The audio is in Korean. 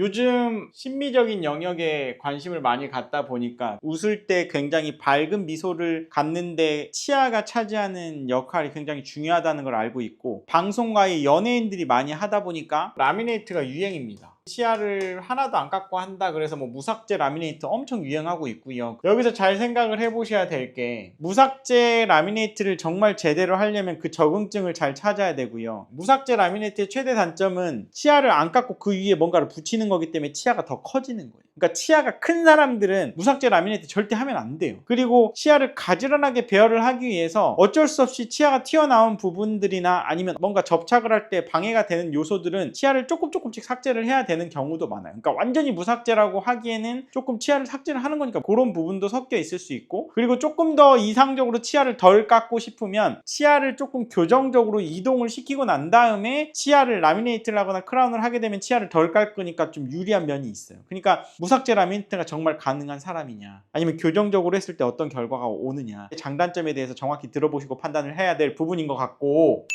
요즘 심미적인 영역에 관심을 많이 갖다 보니까 웃을 때 굉장히 밝은 미소를 갖는데 치아가 차지하는 역할이 굉장히 중요하다는 걸 알고 있고 방송가의 연예인들이 많이 하다 보니까 라미네이트가 유행입니다. 치아를 하나도 안 깎고 한다 그래서 뭐 무삭제 라미네이트 엄청 유행하고 있고요. 여기서 잘 생각을 해보셔야 될 게 무삭제 라미네이트를 정말 제대로 하려면 그 적응증을 잘 찾아야 되고요. 무삭제 라미네이트의 최대 단점은 치아를 안 깎고 그 위에 뭔가를 붙이는 거기 때문에 치아가 더 커지는 거예요. 그러니까 치아가 큰 사람들은 무삭제 라미네이트 절대 하면 안 돼요. 그리고 치아를 가지런하게 배열을 하기 위해서 어쩔 수 없이 치아가 튀어나온 부분들이나 아니면 뭔가 접착을 할 때 방해가 되는 요소들은 치아를 조금 조금씩 삭제를 해야 되는 경우도 많아요. 그러니까 완전히 무삭제라고 하기에는 조금 치아를 삭제를 하는 거니까 그런 부분도 섞여 있을 수 있고 그리고 조금 더 이상적으로 치아를 덜 깎고 싶으면 치아를 조금 교정적으로 이동을 시키고 난 다음에 치아를 라미네이트를 하거나 크라운을 하게 되면 치아를 덜 깎으니까 좀 유리한 면이 있어요. 그러니까 무 삭제 라미네이트가 정말 가능한 사람이냐? 아니면 교정적으로 했을 때 어떤 결과가 오느냐? 장단점에 대해서 정확히 들어보시고 판단을 해야 될 부분인 것 같고